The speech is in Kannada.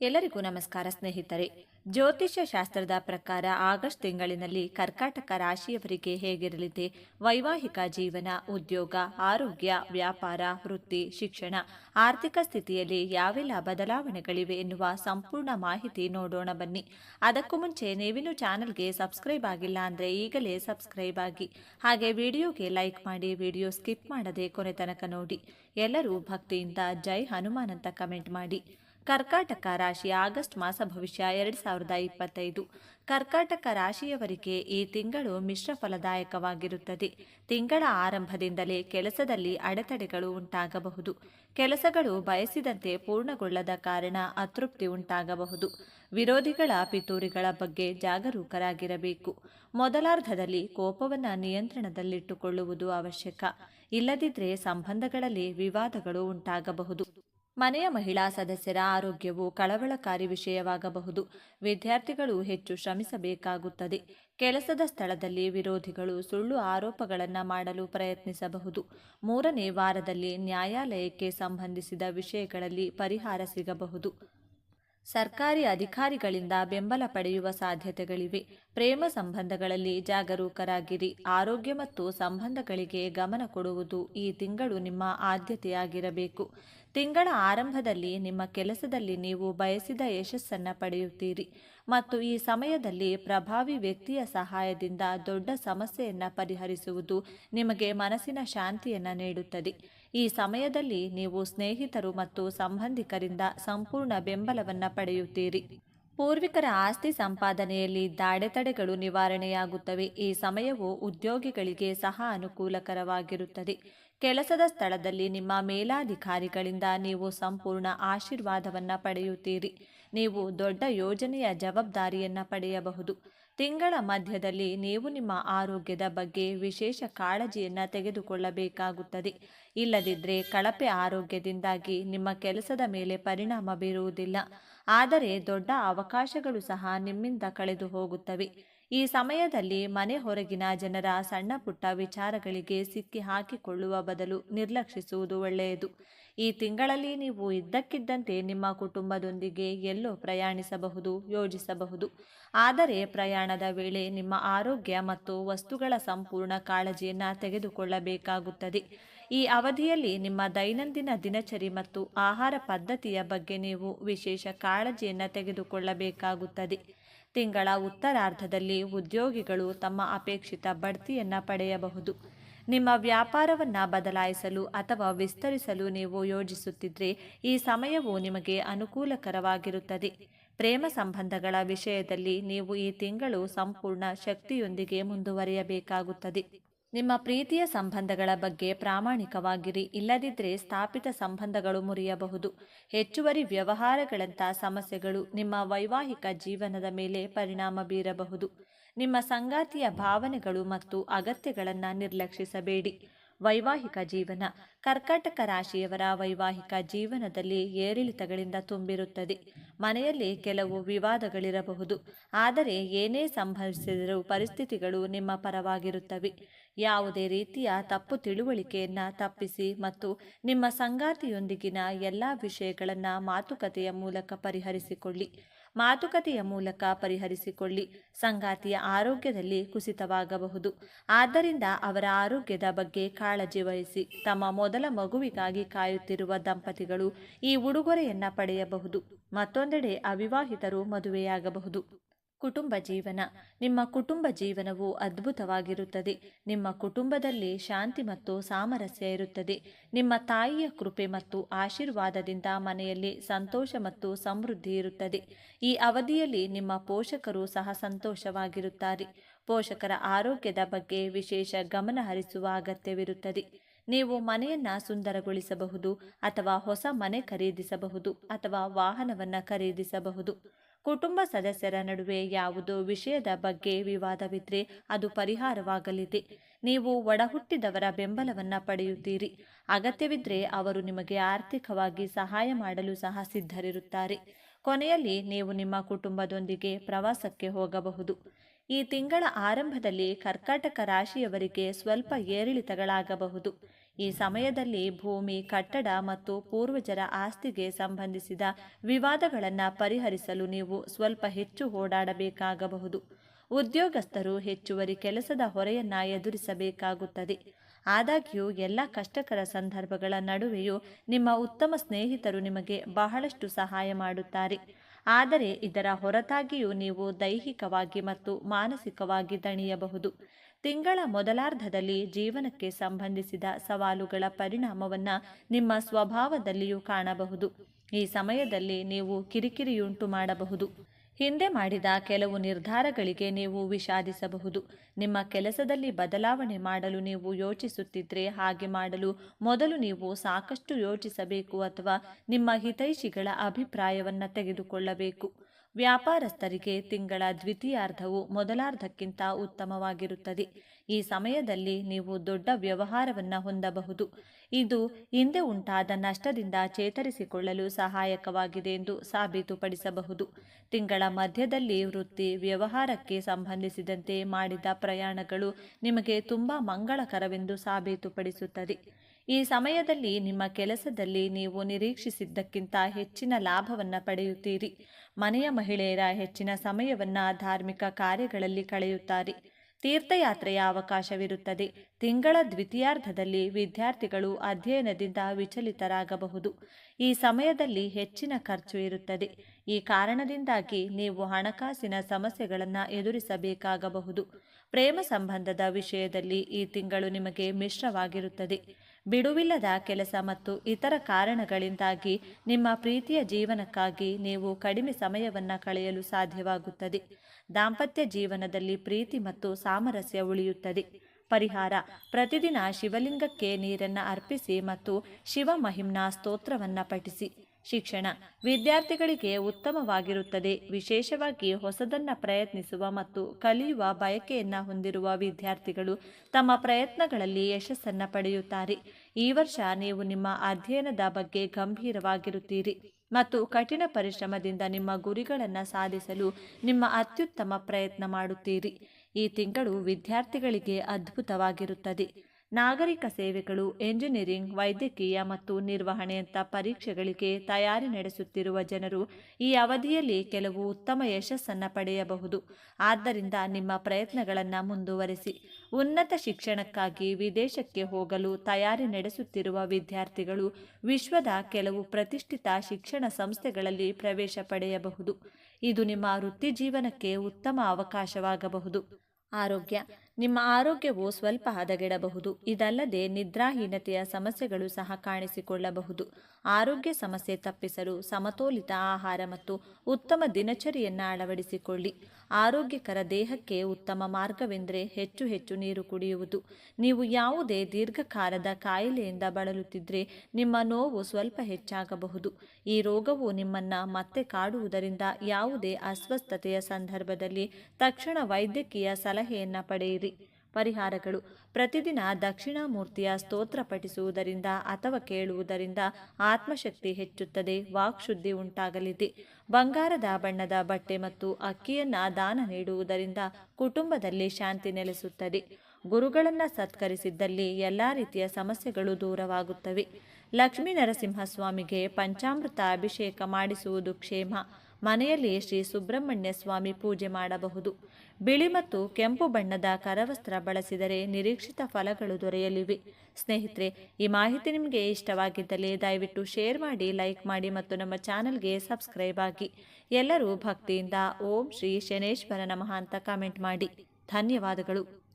ಎಲ್ಲರಿಗೂ ನಮಸ್ಕಾರ ಸ್ನೇಹಿತರೆ. ಜ್ಯೋತಿಷ್ಯ ಶಾಸ್ತ್ರದ ಪ್ರಕಾರ ಆಗಸ್ಟ್ ತಿಂಗಳಿನಲ್ಲಿ ಕರ್ಕಾಟಕ ರಾಶಿಯವರಿಗೆ ಹೇಗಿರಲಿದೆ? ವೈವಾಹಿಕ ಜೀವನ, ಉದ್ಯೋಗ, ಆರೋಗ್ಯ, ವ್ಯಾಪಾರ, ವೃತ್ತಿ, ಶಿಕ್ಷಣ, ಆರ್ಥಿಕ ಸ್ಥಿತಿಯಲ್ಲಿ ಯಾವೆಲ್ಲ ಬದಲಾವಣೆಗಳಿವೆ ಎನ್ನುವ ಸಂಪೂರ್ಣ ಮಾಹಿತಿ ನೋಡೋಣ ಬನ್ನಿ. ಅದಕ್ಕೂ ಮುಂಚೆ ನೀವಿನ್ನು ಚಾನಲ್ಗೆ ಸಬ್ಸ್ಕ್ರೈಬ್ ಆಗಿಲ್ಲ ಅಂದರೆ ಈಗಲೇ ಸಬ್ಸ್ಕ್ರೈಬ್ ಆಗಿ. ಹಾಗೆ ವಿಡಿಯೋಗೆ ಲೈಕ್ ಮಾಡಿ, ವಿಡಿಯೋ ಸ್ಕಿಪ್ ಮಾಡದೆ ಕೊನೆ ತನಕ ನೋಡಿ. ಎಲ್ಲರೂ ಭಕ್ತಿಯಿಂದ ಜೈ ಹನುಮಾನ್ ಅಂತ ಕಮೆಂಟ್ ಮಾಡಿ. ಕರ್ಕಾಟಕ ರಾಶಿ ಆಗಸ್ಟ್ ಮಾಸ ಭವಿಷ್ಯ ಎರಡು ಸಾವಿರದ ಇಪ್ಪತ್ತೈದು. ಕರ್ಕಾಟಕ ರಾಶಿಯವರಿಗೆ ಈ ತಿಂಗಳು ಮಿಶ್ರ ಫಲದಾಯಕವಾಗಿರುತ್ತದೆ. ತಿಂಗಳ ಆರಂಭದಿಂದಲೇ ಕೆಲಸದಲ್ಲಿ ಅಡೆತಡೆಗಳು ಉಂಟಾಗಬಹುದು. ಕೆಲಸಗಳು ಬಯಸಿದಂತೆ ಪೂರ್ಣಗೊಳ್ಳದ ಕಾರಣ ಅತೃಪ್ತಿ ಉಂಟಾಗಬಹುದು. ವಿರೋಧಿಗಳ ಪಿತೂರಿಗಳ ಬಗ್ಗೆ ಜಾಗರೂಕರಾಗಿರಬೇಕು. ಮೊದಲಾರ್ಧದಲ್ಲಿ ಕೋಪವನ್ನು ನಿಯಂತ್ರಣದಲ್ಲಿಟ್ಟುಕೊಳ್ಳುವುದು ಅವಶ್ಯಕ. ಇಲ್ಲದಿದ್ದರೆ ಸಂಬಂಧಗಳಲ್ಲಿ ವಿವಾದಗಳು ಉಂಟಾಗಬಹುದು. ಮನೆಯ ಮಹಿಳಾ ಸದಸ್ಯರ ಆರೋಗ್ಯವು ಕಳವಳಕಾರಿ ವಿಷಯವಾಗಬಹುದು. ವಿದ್ಯಾರ್ಥಿಗಳು ಹೆಚ್ಚು ಶ್ರಮಿಸಬೇಕಾಗುತ್ತದೆ. ಕೆಲಸದ ಸ್ಥಳದಲ್ಲಿ ವಿರೋಧಿಗಳು ಸುಳ್ಳು ಆರೋಪಗಳನ್ನು ಮಾಡಲು ಪ್ರಯತ್ನಿಸಬಹುದು. ಮೂರನೇ ವಾರದಲ್ಲಿ ನ್ಯಾಯಾಲಯಕ್ಕೆ ಸಂಬಂಧಿಸಿದ ವಿಷಯಗಳಲ್ಲಿ ಪರಿಹಾರ ಸಿಗಬಹುದು. ಸರ್ಕಾರಿ ಅಧಿಕಾರಿಗಳಿಂದ ಬೆಂಬಲ ಪಡೆಯುವ ಸಾಧ್ಯತೆಗಳಿವೆ. ಪ್ರೇಮ ಸಂಬಂಧಗಳಲ್ಲಿ ಜಾಗರೂಕರಾಗಿರಿ. ಆರೋಗ್ಯ ಮತ್ತು ಸಂಬಂಧಗಳಿಗೆ ಗಮನ ಕೊಡುವುದು ಈ ತಿಂಗಳು ನಿಮ್ಮ ಆದ್ಯತೆಯಾಗಿರಬೇಕು. ತಿಂಗಳ ಆರಂಭದಲ್ಲಿ ನಿಮ್ಮ ಕೆಲಸದಲ್ಲಿ ನೀವು ಬಯಸಿದ ಯಶಸ್ಸನ್ನು ಪಡೆಯುತ್ತೀರಿ. ಮತ್ತು ಈ ಸಮಯದಲ್ಲಿ ಪ್ರಭಾವಿ ವ್ಯಕ್ತಿಯ ಸಹಾಯದಿಂದ ದೊಡ್ಡ ಸಮಸ್ಯೆಯನ್ನು ಪರಿಹರಿಸುವುದು ನಿಮಗೆ ಮನಸ್ಸಿನ ಶಾಂತಿಯನ್ನು ನೀಡುತ್ತದೆ. ಈ ಸಮಯದಲ್ಲಿ ನೀವು ಸ್ನೇಹಿತರು ಮತ್ತು ಸಂಬಂಧಿಕರಿಂದ ಸಂಪೂರ್ಣ ಬೆಂಬಲವನ್ನು ಪಡೆಯುತ್ತೀರಿ. ಪೂರ್ವಿಕರ ಆಸ್ತಿ ಸಂಪಾದನೆಯಲ್ಲಿ ದಾಡೆತಡೆಗಳು ನಿವಾರಣೆಯಾಗುತ್ತವೆ. ಈ ಸಮಯವು ಉದ್ಯೋಗಿಗಳಿಗೆ ಸಹ ಅನುಕೂಲಕರವಾಗಿರುತ್ತದೆ. ಕೆಲಸದ ಸ್ಥಳದಲ್ಲಿ ನಿಮ್ಮ ಮೇಲಾಧಿಕಾರಿಗಳಿಂದ ನೀವು ಸಂಪೂರ್ಣ ಆಶೀರ್ವಾದವನ್ನು ಪಡೆಯುತ್ತೀರಿ. ನೀವು ದೊಡ್ಡ ಯೋಜನೆಯ ಜವಾಬ್ದಾರಿಯನ್ನು ಪಡೆಯಬಹುದು. ತಿಂಗಳ ಮಧ್ಯದಲ್ಲಿ ನೀವು ನಿಮ್ಮ ಆರೋಗ್ಯದ ಬಗ್ಗೆ ವಿಶೇಷ ಕಾಳಜಿಯನ್ನು ತೆಗೆದುಕೊಳ್ಳಬೇಕಾಗುತ್ತದೆ. ಇಲ್ಲದಿದ್ದರೆ ಕಳಪೆ ಆರೋಗ್ಯದಿಂದಾಗಿ ನಿಮ್ಮ ಕೆಲಸದ ಮೇಲೆ ಪರಿಣಾಮ ಬೀರುವುದಿಲ್ಲ. ಆದರೆ ದೊಡ್ಡ ಅವಕಾಶಗಳು ಸಹ ನಿಮ್ಮಿಂದ ಕಳೆದು ಹೋಗುತ್ತವೆ. ಈ ಸಮಯದಲ್ಲಿ ಮನೆ ಹೊರಗಿನ ಜನರ ಸಣ್ಣ ಪುಟ್ಟ ವಿಚಾರಗಳಿಗೆ ಸಿಕ್ಕಿ ಹಾಕಿಕೊಳ್ಳುವ ಬದಲು ನಿರ್ಲಕ್ಷಿಸುವುದು ಒಳ್ಳೆಯದು. ಈ ತಿಂಗಳಲ್ಲಿ ನೀವು ಇದ್ದಕ್ಕಿದ್ದಂತೆ ನಿಮ್ಮ ಕುಟುಂಬದೊಂದಿಗೆ ಎಲ್ಲೋ ಪ್ರಯಾಣಿಸಬಹುದು, ಯೋಜಿಸಬಹುದು. ಆದರೆ ಪ್ರಯಾಣದ ವೇಳೆ ನಿಮ್ಮ ಆರೋಗ್ಯ ಮತ್ತು ವಸ್ತುಗಳ ಸಂಪೂರ್ಣ ಕಾಳಜಿಯನ್ನು ತೆಗೆದುಕೊಳ್ಳಬೇಕಾಗುತ್ತದೆ. ಈ ಅವಧಿಯಲ್ಲಿ ನಿಮ್ಮ ದೈನಂದಿನ ದಿನಚರಿ ಮತ್ತು ಆಹಾರ ಪದ್ಧತಿಯ ಬಗ್ಗೆ ನೀವು ವಿಶೇಷ ಕಾಳಜಿಯನ್ನು ತೆಗೆದುಕೊಳ್ಳಬೇಕಾಗುತ್ತದೆ. ತಿಂಗಳ ಉತ್ತರಾರ್ಧದಲ್ಲಿ ಉದ್ಯೋಗಿಗಳು ತಮ್ಮ ಅಪೇಕ್ಷಿತ ಬಡ್ತಿಯನ್ನು ಪಡೆಯಬಹುದು. ನಿಮ್ಮ ವ್ಯಾಪಾರವನ್ನು ಬದಲಾಯಿಸಲು ಅಥವಾ ವಿಸ್ತರಿಸಲು ನೀವು ಯೋಜಿಸುತ್ತಿದ್ದರೆ ಈ ಸಮಯವು ನಿಮಗೆ ಅನುಕೂಲಕರವಾಗಿರುತ್ತದೆ. ಪ್ರೇಮ ಸಂಬಂಧಗಳ ವಿಷಯದಲ್ಲಿ ನೀವು ಈ ತಿಂಗಳು ಸಂಪೂರ್ಣ ಶಕ್ತಿಯೊಂದಿಗೆ ಮುಂದುವರಿಯಬೇಕಾಗುತ್ತದೆ. ನಿಮ್ಮ ಪ್ರೀತಿಯ ಸಂಬಂಧಗಳ ಬಗ್ಗೆ ಪ್ರಾಮಾಣಿಕವಾಗಿರಿ ಇಲ್ಲದಿದ್ದರೆ ಸ್ಥಾಪಿತ ಸಂಬಂಧಗಳು ಮುರಿಯಬಹುದು. ಹೆಚ್ಚುವರಿ ವ್ಯವಹಾರಗಳಂಥ ಸಮಸ್ಯೆಗಳು ನಿಮ್ಮ ವೈವಾಹಿಕ ಜೀವನದ ಮೇಲೆ ಪರಿಣಾಮ ಬೀರಬಹುದು. ನಿಮ್ಮ ಸಂಗಾತಿಯ ಭಾವನೆಗಳು ಮತ್ತು ಅಗತ್ಯಗಳನ್ನು ನಿರ್ಲಕ್ಷಿಸಬೇಡಿ. ವೈವಾಹಿಕ ಜೀವನ ಕರ್ಕಾಟಕ ರಾಶಿಯವರ ವೈವಾಹಿಕ ಜೀವನದಲ್ಲಿ ಏರಿಳಿತಗಳಿಂದ ತುಂಬಿರುತ್ತದೆ. ಮನೆಯಲ್ಲಿ ಕೆಲವು ವಿವಾದಗಳಿರಬಹುದು. ಆದರೆ ಏನೇ ಸಂಭವಿಸಿದರೂ ಪರಿಸ್ಥಿತಿಗಳು ನಿಮ್ಮ ಪರವಾಗಿರುತ್ತವೆ. ಯಾವುದೇ ರೀತಿಯ ತಪ್ಪು ತಿಳುವಳಿಕೆಯನ್ನು ತಪ್ಪಿಸಿ ಮತ್ತು ನಿಮ್ಮ ಸಂಗಾತಿಯೊಂದಿಗಿನ ಎಲ್ಲ ವಿಷಯಗಳನ್ನು ಮಾತುಕತೆಯ ಮೂಲಕ ಪರಿಹರಿಸಿಕೊಳ್ಳಿ. ಮಾತುಕತೆಯ ಮೂಲಕ ಪರಿಹರಿಸಿಕೊಳ್ಳಿ. ಸಂಗಾತಿಯ ಆರೋಗ್ಯದಲ್ಲಿ ಕುಸಿತವಾಗಬಹುದು. ಆದ್ದರಿಂದ ಅವರ ಆರೋಗ್ಯದ ಬಗ್ಗೆ ಕಾಳಜಿ ವಹಿಸಿ. ತಮ್ಮ ಮೊದಲ ಮಗುವಿಗಾಗಿ ಕಾಯುತ್ತಿರುವ ದಂಪತಿಗಳು ಈ ಉಡುಗೊರೆಯನ್ನ ಪಡೆಯಬಹುದು. ಮತ್ತೊಂದೆಡೆ ಅವಿವಾಹಿತರು ಮದುವೆಯಾಗಬಹುದು. ಕುಟುಂಬ ಜೀವನ. ನಿಮ್ಮ ಕುಟುಂಬ ಜೀವನವು ಅದ್ಭುತವಾಗಿರುತ್ತದೆ. ನಿಮ್ಮ ಕುಟುಂಬದಲ್ಲಿ ಶಾಂತಿ ಮತ್ತು ಸಾಮರಸ್ಯ ಇರುತ್ತದೆ. ನಿಮ್ಮ ತಾಯಿಯ ಕೃಪೆ ಮತ್ತು ಆಶೀರ್ವಾದದಿಂದ ಮನೆಯಲ್ಲಿ ಸಂತೋಷ ಮತ್ತು ಸಮೃದ್ಧಿ ಇರುತ್ತದೆ. ಈ ಅವಧಿಯಲ್ಲಿ ನಿಮ್ಮ ಪೋಷಕರು ಸಹ ಸಂತೋಷವಾಗಿರುತ್ತಾರೆ. ಪೋಷಕರ ಆರೋಗ್ಯದ ಬಗ್ಗೆ ವಿಶೇಷ ಗಮನ ಹರಿಸುವ ಅಗತ್ಯವಿರುತ್ತದೆ. ನೀವು ಮನೆಯನ್ನ ಸುಂದರಗೊಳಿಸಬಹುದು ಅಥವಾ ಹೊಸ ಮನೆ ಖರೀದಿಸಬಹುದು ಅಥವಾ ವಾಹನವನ್ನು ಖರೀದಿಸಬಹುದು. ಕುಟುಂಬ ಸದಸ್ಯರ ನಡುವೆ ಯಾವುದೋ ವಿಷಯದ ಬಗ್ಗೆ ವಿವಾದವಿದ್ದರೆ ಅದು ಪರಿಹಾರವಾಗಲಿದೆ. ನೀವು ಒಡಹುಟ್ಟಿದವರ ಬೆಂಬಲವನ್ನು ಪಡೆಯುತ್ತೀರಿ. ಅಗತ್ಯವಿದ್ದರೆ ಅವರು ನಿಮಗೆ ಆರ್ಥಿಕವಾಗಿ ಸಹಾಯ ಮಾಡಲು ಸಹ ಸಿದ್ಧರಿರುತ್ತಾರೆ. ಕೊನೆಯಲ್ಲಿ ನೀವು ನಿಮ್ಮ ಕುಟುಂಬದೊಂದಿಗೆ ಪ್ರವಾಸಕ್ಕೆ ಹೋಗಬಹುದು. ಈ ತಿಂಗಳ ಆರಂಭದಲ್ಲಿ ಕರ್ಕಾಟಕ ರಾಶಿಯವರಿಗೆ ಸ್ವಲ್ಪ ಏರಿಳಿತಗಳಾಗಬಹುದು. ಈ ಸಮಯದಲ್ಲಿ ಭೂಮಿ, ಕಟ್ಟಡ ಮತ್ತು ಪೂರ್ವಜರ ಆಸ್ತಿಗೆ ಸಂಬಂಧಿಸಿದ ವಿವಾದಗಳನ್ನು ಪರಿಹರಿಸಲು ನೀವು ಸ್ವಲ್ಪ ಹೆಚ್ಚು ಓಡಾಡಬೇಕಾಗಬಹುದು. ಉದ್ಯೋಗಸ್ಥರು ಹೆಚ್ಚುವರಿ ಕೆಲಸದ ಹೊರೆಯನ್ನ ಎದುರಿಸಬೇಕಾಗುತ್ತದೆ. ಆದಾಗ್ಯೂ, ಎಲ್ಲ ಕಷ್ಟಕರ ಸಂದರ್ಭಗಳ ನಡುವೆಯೂ ನಿಮ್ಮ ಉತ್ತಮ ಸ್ನೇಹಿತರು ನಿಮಗೆ ಬಹಳಷ್ಟು ಸಹಾಯ ಮಾಡುತ್ತಾರೆ. ಆದರೆ, ಇದರ ಹೊರತಾಗಿಯೂ ನೀವು ದೈಹಿಕವಾಗಿ ಮತ್ತು ಮಾನಸಿಕವಾಗಿ ದಣಿಯಬಹುದು. ತಿಂಗಳ ಮೊದಲಾರ್ಧದಲ್ಲಿ ಜೀವನಕ್ಕೆ ಸಂಬಂಧಿಸಿದ ಸವಾಲುಗಳ ಪರಿಣಾಮವನ್ನು ನಿಮ್ಮ ಸ್ವಭಾವದಲ್ಲಿಯೂ ಕಾಣಬಹುದು. ಈ ಸಮಯದಲ್ಲಿ ನೀವು ಕಿರಿಕಿರಿಯುಂಟು ಮಾಡಬಹುದು. ಹಿಂದೆ ಮಾಡಿದ ಕೆಲವು ನಿರ್ಧಾರಗಳಿಗೆ ನೀವು ವಿಷಾದಿಸಬಹುದು. ನಿಮ್ಮ ಕೆಲಸದಲ್ಲಿ ಬದಲಾವಣೆ ಮಾಡಲು ನೀವು ಯೋಚಿಸುತ್ತಿದ್ದರೆ ಹಾಗೆ ಮಾಡಲು ಮೊದಲು ನೀವು ಸಾಕಷ್ಟು ಯೋಚಿಸಬೇಕು ಅಥವಾ ನಿಮ್ಮ ಹಿತೈಷಿಗಳ ಅಭಿಪ್ರಾಯವನ್ನು ತೆಗೆದುಕೊಳ್ಳಬೇಕು. ವ್ಯಾಪಾರಸ್ಥರಿಗೆ ತಿಂಗಳ ದ್ವಿತೀಯಾರ್ಧವು ಮೊದಲಾರ್ಧಕ್ಕಿಂತ ಉತ್ತಮವಾಗಿರುತ್ತದೆ. ಈ ಸಮಯದಲ್ಲಿ ನೀವು ದೊಡ್ಡ ವ್ಯವಹಾರವನ್ನು ಹೊಂದಬಹುದು. ಇದು ಹಿಂದೆ ಉಂಟಾದ ನಷ್ಟದಿಂದ ಚೇತರಿಸಿಕೊಳ್ಳಲು ಸಹಾಯಕವಾಗಿದೆ ಎಂದು ಸಾಬೀತುಪಡಿಸಬಹುದು. ತಿಂಗಳ ಮಧ್ಯದಲ್ಲಿ ವೃತ್ತಿ ವ್ಯವಹಾರಕ್ಕೆ ಸಂಬಂಧಿಸಿದಂತೆ ಮಾಡಿದ ಪ್ರಯಾಣಗಳು ನಿಮಗೆ ತುಂಬ ಮಂಗಳಕರವೆಂದು ಸಾಬೀತುಪಡಿಸುತ್ತದೆ. ಈ ಸಮಯದಲ್ಲಿ ನಿಮ್ಮ ಕೆಲಸದಲ್ಲಿ ನೀವು ನಿರೀಕ್ಷಿಸಿದ್ದಕ್ಕಿಂತ ಹೆಚ್ಚಿನ ಲಾಭವನ್ನು ಪಡೆಯುತ್ತೀರಿ. ಮನೆಯ ಮಹಿಳೆಯರ ಹೆಚ್ಚಿನ ಸಮಯವನ್ನು ಧಾರ್ಮಿಕ ಕಾರ್ಯಗಳಲ್ಲಿ ಕಳೆಯುತ್ತಾರೆ. ತೀರ್ಥಯಾತ್ರೆಯ ಅವಕಾಶವಿರುತ್ತದೆ. ತಿಂಗಳ ದ್ವಿತೀಯಾರ್ಧದಲ್ಲಿ ವಿದ್ಯಾರ್ಥಿಗಳು ಅಧ್ಯಯನದಿಂದ ವಿಚಲಿತರಾಗಬಹುದು. ಈ ಸಮಯದಲ್ಲಿ ಹೆಚ್ಚಿನ ಖರ್ಚು ಇರುತ್ತದೆ. ಈ ಕಾರಣದಿಂದಾಗಿ ನೀವು ಹಣಕಾಸಿನ ಸಮಸ್ಯೆಗಳನ್ನು ಎದುರಿಸಬೇಕಾಗಬಹುದು. ಪ್ರೇಮ ಸಂಬಂಧದ ವಿಷಯದಲ್ಲಿ ಈ ತಿಂಗಳು ನಿಮಗೆ ಮಿಶ್ರವಾಗಿರುತ್ತದೆ. ಬಿಡುವಿಲ್ಲದ ಕೆಲಸ ಮತ್ತು ಇತರ ಕಾರಣಗಳಿಂದಾಗಿ ನಿಮ್ಮ ಪ್ರೀತಿಯ ಜೀವನಕ್ಕಾಗಿ ನೀವು ಕಡಿಮೆ ಸಮಯವನ್ನು ಕಳೆಯಲು ಸಾಧ್ಯವಾಗುತ್ತದೆ. ದಾಂಪತ್ಯ ಜೀವನದಲ್ಲಿ ಪ್ರೀತಿ ಮತ್ತು ಸಾಮರಸ್ಯ ಉಳಿಯುತ್ತದೆ. ಪರಿಹಾರ, ಪ್ರತಿದಿನ ಶಿವಲಿಂಗಕ್ಕೆ ನೀರನ್ನು ಅರ್ಪಿಸಿ ಮತ್ತು ಶಿವ ಮಹಿಮ್ನ ಸ್ತೋತ್ರವನ್ನು ಪಠಿಸಿ. ಶಿಕ್ಷಣ ವಿದ್ಯಾರ್ಥಿಗಳಿಗೆ ಉತ್ತಮವಾಗಿರುತ್ತದೆ. ವಿಶೇಷವಾಗಿ ಹೊಸದನ್ನು ಪ್ರಯತ್ನಿಸುವ ಮತ್ತು ಕಲಿಯುವ ಬಯಕೆಯನ್ನು ಹೊಂದಿರುವ ವಿದ್ಯಾರ್ಥಿಗಳು ತಮ್ಮ ಪ್ರಯತ್ನಗಳಲ್ಲಿ ಯಶಸ್ಸನ್ನು ಪಡೆಯುತ್ತಾರೆ. ಈ ವರ್ಷ ನೀವು ನಿಮ್ಮ ಅಧ್ಯಯನದ ಬಗ್ಗೆ ಗಂಭೀರವಾಗಿರುತ್ತೀರಿ ಮತ್ತು ಕಠಿಣ ಪರಿಶ್ರಮದಿಂದ ನಿಮ್ಮ ಗುರಿಗಳನ್ನು ಸಾಧಿಸಲು ನಿಮ್ಮ ಅತ್ಯುತ್ತಮ ಪ್ರಯತ್ನ ಮಾಡುತ್ತೀರಿ. ಈ ತಿಂಗಳು ವಿದ್ಯಾರ್ಥಿಗಳಿಗೆ ಅದ್ಭುತವಾಗಿರುತ್ತದೆ. ನಾಗರಿಕ ಸೇವೆಗಳು, ಎಂಜಿನಿಯರಿಂಗ್, ವೈದ್ಯಕೀಯ ಮತ್ತು ನಿರ್ವಹಣೆಯಂಥ ಪರೀಕ್ಷೆಗಳಿಗೆ ತಯಾರಿ ನಡೆಸುತ್ತಿರುವ ಜನರು ಈ ಅವಧಿಯಲ್ಲಿ ಕೆಲವು ಉತ್ತಮ ಯಶಸ್ಸನ್ನು ಪಡೆಯಬಹುದು. ಆದ್ದರಿಂದ ನಿಮ್ಮ ಪ್ರಯತ್ನಗಳನ್ನು ಮುಂದುವರೆಸಿ. ಉನ್ನತ ಶಿಕ್ಷಣಕ್ಕಾಗಿ ವಿದೇಶಕ್ಕೆ ಹೋಗಲು ತಯಾರಿ ನಡೆಸುತ್ತಿರುವ ವಿದ್ಯಾರ್ಥಿಗಳು ವಿಶ್ವದ ಕೆಲವು ಪ್ರತಿಷ್ಠಿತ ಶಿಕ್ಷಣ ಸಂಸ್ಥೆಗಳಲ್ಲಿ ಪ್ರವೇಶ ಪಡೆಯಬಹುದು. ಇದು ನಿಮ್ಮ ವೃತ್ತಿ ಜೀವನಕ್ಕೆ ಉತ್ತಮ ಅವಕಾಶವಾಗಬಹುದು. ಆರೋಗ್ಯ. ನಿಮ್ಮ ಆರೋಗ್ಯವು ಸ್ವಲ್ಪ ಹದಗೆಡಬಹುದು. ಇದಲ್ಲದೆ ನಿದ್ರಾಹೀನತೆಯ ಸಮಸ್ಯೆಗಳು ಸಹ ಕಾಣಿಸಿಕೊಳ್ಳಬಹುದು. ಆರೋಗ್ಯ ಸಮಸ್ಯೆ ತಪ್ಪಿಸಲು ಸಮತೋಲಿತ ಆಹಾರ ಮತ್ತು ಉತ್ತಮ ದಿನಚರಿಯನ್ನು ಅಳವಡಿಸಿಕೊಳ್ಳಿ. ಆರೋಗ್ಯಕರ ದೇಹಕ್ಕೆ ಉತ್ತಮ ಮಾರ್ಗವೆಂದರೆ ಹೆಚ್ಚು ಹೆಚ್ಚು ನೀರು ಕುಡಿಯುವುದು. ನೀವು ಯಾವುದೇ ದೀರ್ಘಕಾಲದ ಕಾಯಿಲೆಯಿಂದ ಬಳಲುತ್ತಿದ್ದರೆ ನಿಮ್ಮ ನೋವು ಸ್ವಲ್ಪ ಹೆಚ್ಚಾಗಬಹುದು. ಈ ರೋಗವು ನಿಮ್ಮನ್ನು ಮತ್ತೆ ಕಾಡುವುದರಿಂದ ಯಾವುದೇ ಅಸ್ವಸ್ಥತೆಯ ಸಂದರ್ಭದಲ್ಲಿ ತಕ್ಷಣ ವೈದ್ಯಕೀಯ ಸಲಹೆಯನ್ನು ಪಡೆಯಿರಿ. ಪರಿಹಾರಗಳು. ಪ್ರತಿದಿನ ದಕ್ಷಿಣಾಮೂರ್ತಿಯ ಸ್ತೋತ್ರ ಪಠಿಸುವುದರಿಂದ ಅಥವಾ ಕೇಳುವುದರಿಂದ ಆತ್ಮಶಕ್ತಿ ಹೆಚ್ಚುತ್ತದೆ ವಾಕ್ಶುದ್ಧಿ ಉಂಟಾಗಲಿದೆ. ಬಂಗಾರದ ಬಣ್ಣದ ಬಟ್ಟೆ ಮತ್ತು ಅಕ್ಕಿಯನ್ನ ದಾನ ನೀಡುವುದರಿಂದ ಕುಟುಂಬದಲ್ಲಿ ಶಾಂತಿ ನೆಲೆಸುತ್ತದೆ. ಗುರುಗಳನ್ನು ಸತ್ಕರಿಸಿದ್ದಲ್ಲಿ ಎಲ್ಲ ರೀತಿಯ ಸಮಸ್ಯೆಗಳು ದೂರವಾಗುತ್ತವೆ. ಲಕ್ಷ್ಮೀ ನರಸಿಂಹಸ್ವಾಮಿಗೆ ಪಂಚಾಮೃತ ಅಭಿಷೇಕ ಮಾಡಿಸುವುದು ಕ್ಷೇಮ. ಮನೆಯಲ್ಲಿ ಶ್ರೀ ಸುಬ್ರಹ್ಮಣ್ಯ ಸ್ವಾಮಿ ಪೂಜೆ ಮಾಡಬಹುದು. ಬಿಳಿ ಮತ್ತು ಕೆಂಪು ಬಣ್ಣದ ಕರವಸ್ತ್ರ ಬಳಸಿದರೆ ನಿರೀಕ್ಷಿತ ಫಲಗಳು ದೊರೆಯಲಿವೆ. ಸ್ನೇಹಿತರೆ, ಈ ಮಾಹಿತಿ ನಿಮಗೆ ಇಷ್ಟವಾಗಿದ್ದಲ್ಲಿ ದಯವಿಟ್ಟು ಶೇರ್ ಮಾಡಿ, ಲೈಕ್ ಮಾಡಿ ಮತ್ತು ನಮ್ಮ ಚಾನಲ್ಗೆ ಸಬ್ಸ್ಕ್ರೈಬ್ ಆಗಿ. ಎಲ್ಲರೂ ಭಕ್ತಿಯಿಂದ ಓಂ ಶ್ರೀ ಶನೇಶ್ವರ ನಮಃ ಅಂತ ಕಾಮೆಂಟ್ ಮಾಡಿ. ಧನ್ಯವಾದಗಳು.